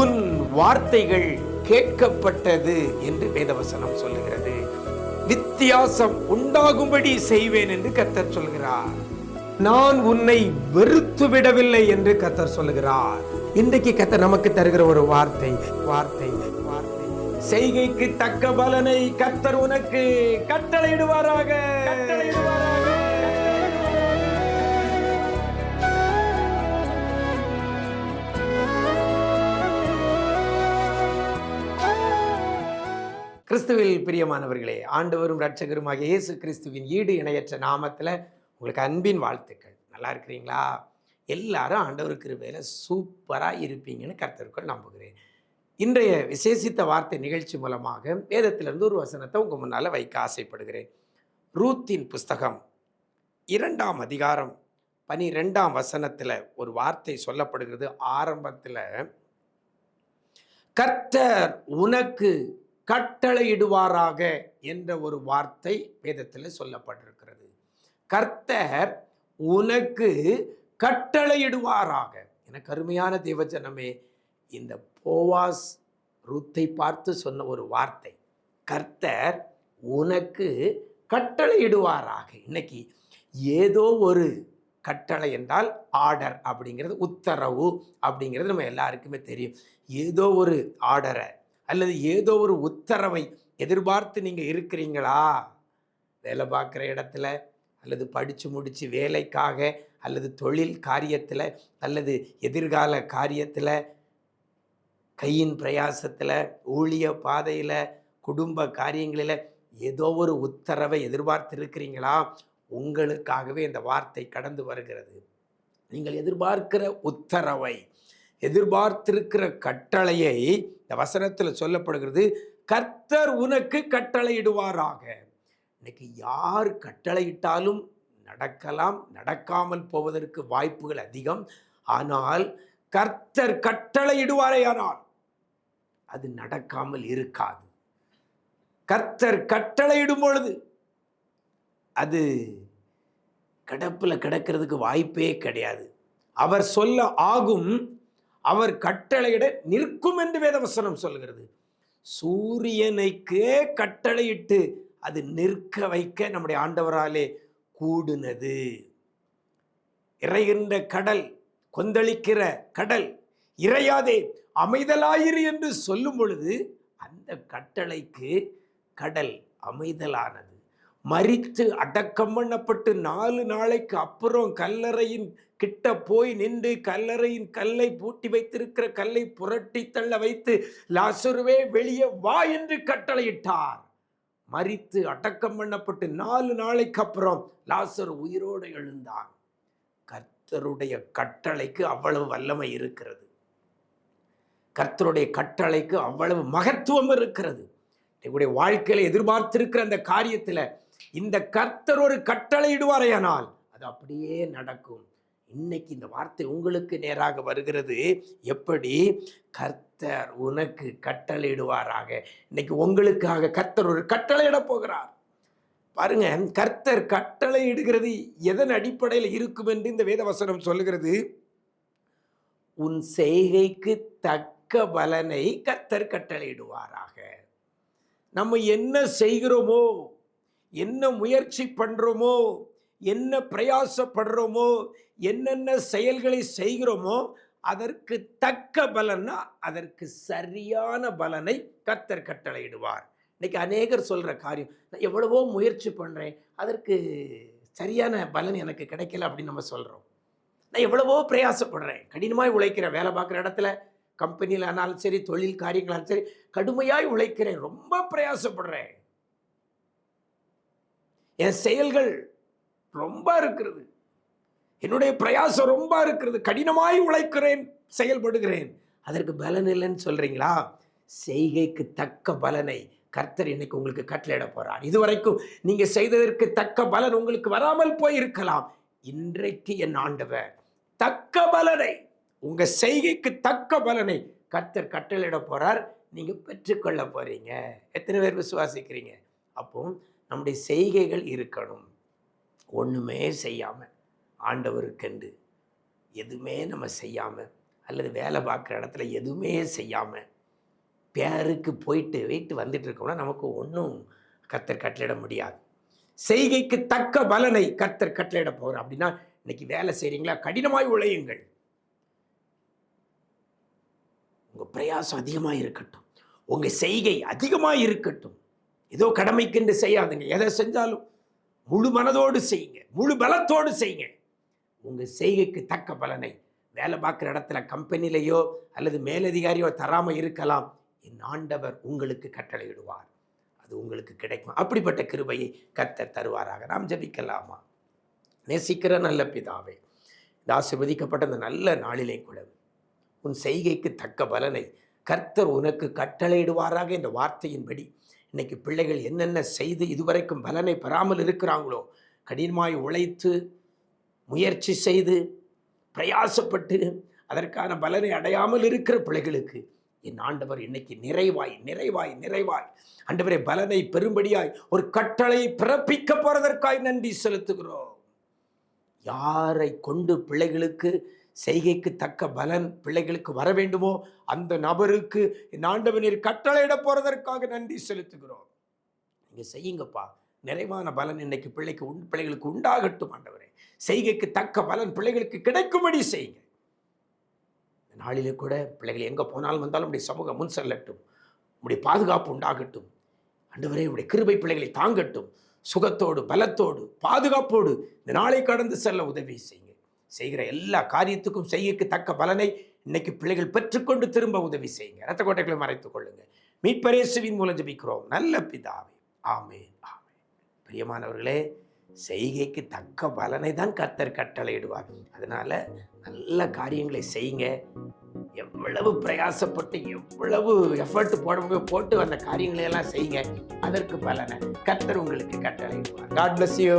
உன் வார்த்தைகள் கேட்கப்பட்டது என்று வேதவசனம் சொல்லுகிறது. வித்தியாசம் உண்டாகும்படி செய்வேன் என்று கத்தர் சொல்கிறார். நான் உன்னை வெறுத்து விடவில்லை என்று கத்தர் சொல்லுகிறார். இன்றைக்கு கத்தர் நமக்கு தருகிற ஒரு வார்த்தை வார்த்தை வார்த்தை. செய்கைக்கு தக்க பலனை கத்தர் உனக்கு கட்டளையிடுவாராக. கட்டளையிடுவாராக. கிறிஸ்துவில் பிரியமானவர்களே ஆண்டவரும் இரட்சகருமாகிய இயேசு கிறிஸ்துவின் ஈடு இணையற்ற நாமத்தில் உங்களுக்கு அன்பின் வாழ்த்துக்கள். நல்லா இருக்கிறீங்களா? எல்லாரும் ஆண்டவர் கிருபையில் சூப்பராக இருப்பீங்கன்னு கர்த்தருக்குள் நம்புகிறேன். இன்றைய விசேஷித்த வார்த்தை நிகழ்ச்சி மூலமாக வேதத்திலிருந்து ஒரு வசனத்தை உங்கள் முன்னால் வைக்க ஆசைப்படுகிறேன். ரூத்தின் புஸ்தகம் இரண்டாம் அதிகாரம் பனிரெண்டாம் வசனத்தில் ஒரு வார்த்தை சொல்லப்படுகிறது. ஆரம்பத்தில் கர்த்தர் உனக்கு கட்டளையிடுவாராக என்ற ஒரு வார்த்தை வேதத்தில் சொல்லப்பட்டிருக்கிறது. கர்த்தர் உனக்கு கட்டளையிடுவாராக. எனக்கு அருமையான தேவஜனமே இந்த போவாஸ் ருத்தை பார்த்து சொன்ன ஒரு வார்த்தை. கர்த்தர் உனக்கு கட்டளையிடுவாராக. இன்னைக்கு ஏதோ ஒரு கட்டளை என்றால் ஆர்டர் அப்படிங்கிறது உத்தரவு அப்படிங்கிறது நம்ம எல்லாருக்குமே தெரியும். ஏதோ ஒரு ஆர்டரை அல்லது ஏதோ ஒரு உத்தரவை எதிர்பார்த்து நீங்கள் இருக்கிறீங்களா? வேலை பார்க்குற இடத்துல அல்லது படித்து முடித்து வேலைக்காக அல்லது தொழில் காரியத்தில் அல்லது எதிர்கால காரியத்தில் கையின் பிரயாசத்தில் ஊழிய பாதையில் குடும்ப காரியங்களில் ஏதோ ஒரு உத்தரவை எதிர்பார்த்து இருக்கிறீங்களா? உங்களுக்காகவே இந்த வார்த்தை கடந்து வருகிறது. நீங்கள் எதிர்பார்க்கிற உத்தரவை எதிர்பார்த்திருக்கிற கட்டளையை இந்த வசனத்தில் சொல்லப்படுகிறது. கர்த்தர் உனக்கு கட்டளையிடுவாராக. இன்னைக்கு யார் கட்டளையிட்டாலும் நடக்கலாம் நடக்காமல் போவதற்கு வாய்ப்புகள் அதிகம். ஆனால் கர்த்தர் கட்டளையிடுவாரேயானால் அது நடக்காமல் இருக்காது. கர்த்தர் கட்டளையிடும் பொழுது அது கிடப்பில் கிடக்கிறதுக்கு வாய்ப்பே கிடையாது. அவர் சொல்ல ஆகும் அவர் கட்டளையிட நிற்கும் என்று வேதவசனம் சொல்கிறது சூரியனுக்கே கட்டளையிட்டு அது நிற்க வைக்க நம்முடைய ஆண்டவராலே கூடுனது. இறைகின்ற கடல் கொந்தளிக்கிற கடல் இறையாதே அமைதலாயிரு என்று சொல்லும் பொழுது அந்த கட்டளைக்கு கடல் அமைதலானது. மரித்து அடக்கம் பண்ணப்பட்டு நாலு நாளைக்கு அப்புறம் கல்லறையின் கிட்ட போய் நின்று கல்லறையின் கல்லை பூட்டி வைத்திருக்கிற கல்லை புரட்டி தள்ள வைத்து லாசுருவே வெளியே வா என்று கட்டளையிட்டார். மரித்து அடக்கம் பண்ணப்பட்டு நாலு நாளைக்கு அப்புறம் லாசர் உயிரோடு எழுந்தான். கர்த்தருடைய கட்டளைக்கு அவ்வளவு வல்லமை இருக்கிறது. கர்த்தருடைய கட்டளைக்கு அவ்வளவு மகத்துவம் இருக்கிறது. எங்களுடைய வாழ்க்கையில எதிர்பார்த்திருக்கிற அந்த காரியத்தில் இந்த கர்த்தர் ஒரு கட்டளையிடுவாரையானால் அது அப்படியே நடக்கும். இன்னைக்கு இந்த வார்த்தை உங்களுக்கு நேராக வருகிறது. எப்படி? கர்த்தர் உனக்கு கட்டளையிடுவாராக. இன்னைக்கு உங்களுக்காக கர்த்தர் ஒரு கட்டளையிட போகிறார். பாருங்க கர்த்தர் கட்டளையிடுகிறது எதன் அடிப்படையில் இருக்கும் என்று இந்த வேதவசனம் சொல்லுகிறது. உன் செய்கைக்கு தக்க பலனை கர்த்தர் கட்டளையிடுவாராக. நம்ம என்ன செய்கிறோமோ என்ன முயற்சி பண்றோமோ என்ன பிரயாசப்படுறோமோ என்னென்ன செயல்களை செய்கிறோமோ அதற்கு தக்க பலன்னா அதற்கு சரியான பலனை கத்தர் கட்டளையிடுவார். இன்னைக்கு அநேகர் சொல்கிற காரியம் நான் எவ்வளவோ முயற்சி பண்ணுறேன் அதற்கு சரியான பலன் எனக்கு கிடைக்கல அப்படின்னு நம்ம சொல்கிறோம் நான் எவ்வளவோ பிரயாசப்படுறேன் கடினமாய் உழைக்கிறேன் வேலை பார்க்குற இடத்துல கம்பெனியில் ஆனாலும் சரி தொழில் காரியங்களாலும் சரி கடுமையாய் உழைக்கிறேன் ரொம்ப பிரயாசப்படுறேன். என் செயல்கள் ரொம்ப இருக்கிறது. என்னுடைய பிரயாசம் ரொம்ப இருக்கிறது. கடினமாய் உழைக்கிறேன் செயல்படுகிறேன். அதற்கு பலன் இல்லைன்னு சொல்கிறீங்களா செய்கைக்கு தக்க பலனை கர்த்தர் இன்னைக்கு உங்களுக்கு கட்டளையிட போகிறார் இதுவரைக்கும் நீங்கள் செய்ததற்கு தக்க பலன் உங்களுக்கு வராமல் போயிருக்கலாம். இன்றைக்கு என் ஆண்டவர் தக்க பலனை உங்கள் செய்கைக்கு தக்க பலனை கர்த்தர் கட்டளையிட போகிறார் நீங்கள் பெற்றுக்கொள்ள போகிறீங்க எத்தனை பேர் விசுவாசிக்கிறீங்க? அப்போ நம்முடைய செய்கைகள் இருக்கணும். ஒன்றுமே செய்யாமல் ஆண்டவருக்கென்று எதுவுமே நம்ம செய்யாமல் அல்லது வேலை பார்க்குற இடத்துல எதுவுமே செய்யாமல் பேருக்கு போயிட்டு வீட்டு வந்துட்டு இருக்கோம்னா நமக்கு ஒன்றும் கத்தர் கட்டளிட முடியாது. செய்கைக்கு தக்க பலனை கர்த்தர் கட்டளையிட போகிறோம் அப்படின்னா இன்னைக்கு வேலை செய்கிறீங்களா கடினமாய் உழையுங்கள். உங்கள் பிரயாசம் அதிகமாக இருக்கட்டும். உங்கள் செய்கை அதிகமாக இருக்கட்டும். ஏதோ கடமைக்கென்று செய்யாதுங்க. எதை செஞ்சாலும் முழு மனதோடு செய்யுங்க. முழு பலத்தோடு செய்யுங்க. உங்கள் செய்கைக்கு தக்க பலனை வேலை பார்க்குற இடத்துல கம்பெனிலேயோ அல்லது மேலதிகாரியோ தராமல் இருக்கலாம். என் ஆண்டவர் உங்களுக்கு கட்டளையிடுவார். அது உங்களுக்கு கிடைக்கும். அப்படிப்பட்ட கிருபையை கர்த்தர் தருவாராக. நாம் ஜெபிக்கலாமா? நேசிக்கிற நல்ல பிதாவே இந்த ஆசீர்வதிக்கப்பட்ட அந்த நல்ல நாளிலே கூட உன் செய்கைக்கு தக்க பலனை கர்த்தர் உனக்கு கட்டளையிடுவாராக. இந்த வார்த்தையின்படி இன்னைக்கு பிள்ளைகள் என்னென்ன செய்து இதுவரைக்கும் பலனை பெறாமல் இருக்கிறாங்களோ கடினமாய் உழைத்து முயற்சி செய்து பிரயாசப்பட்டு அதற்கான பலனை அடையாமல் இருக்கிற பிள்ளைகளுக்கு என் ஆண்டவர் இன்னைக்கு நிறைவாய் நிறைவாய் நிறைவாய். ஆண்டவரே பலனை பெரும்படியாய் ஒரு கட்டளை பிறப்பிக்க போறதற்காய் நன்றி செலுத்துகிறோம். யாரை கொண்டு பிள்ளைகளுக்கு செய்கைக்கு தக்க பலன் பிள்ளைகளுக்கு வர வேண்டுமோ அந்த நபருக்கு என் கட்டளையிட போறதற்காக நன்றி செலுத்துகிறோம். நீங்க செய்யுங்கப்பா. நிறைவான பலன் இன்னைக்கு பிள்ளைக்கு உண் பிள்ளைகளுக்கு உண்டாகட்டும் ஆண்டவரே. செய்கைக்கு தக்க பலன் பிள்ளைகளுக்கு கிடைக்கும்படி செய்யுங்க. நாளிலே கூட பிள்ளைகள் எங்கே போனாலும் வந்தாலும் உடைய சமூகம் முன் செல்லட்டும். உடைய பாதுகாப்பு உண்டாகட்டும். ஆண்டவரே உடைய கிருபை பிள்ளைகளை தாங்கட்டும். சுகத்தோடு பலத்தோடு பாதுகாப்போடு இந்த நாளை கடந்து செல்ல உதவி செய்யுங்க. செய்கிற எல்லா காரியத்துக்கும் செய்யக்கு தக்க பலனை இன்னைக்கு பிள்ளைகள் பெற்றுக்கொண்டு திரும்ப உதவி செய்யுங்க. ரத்த கோட்டைகளை மறைத்துக் கொள்ளுங்க. மீட்பரேசுவின் மூலம் ஜபிக்கிறோம். நல்ல பிதாவே. ஆமே ஆமே பிரியமானவர்களே செய்கைக்கு தக்க பலனை தான் கர்த்தர் கட்டளையிடுவார். அதனால நல்ல காரியங்களை செய்யுங்க. எவ்வளவு பிரயாசப்பட்டு எவ்வளவு எஃபர்ட் போட போட்டு அந்த காரியங்களை எல்லாம் செய்யுங்க. அதற்கு பலனை கர்த்தர் உங்களுக்கு கட்டளையிடுவார். God bless you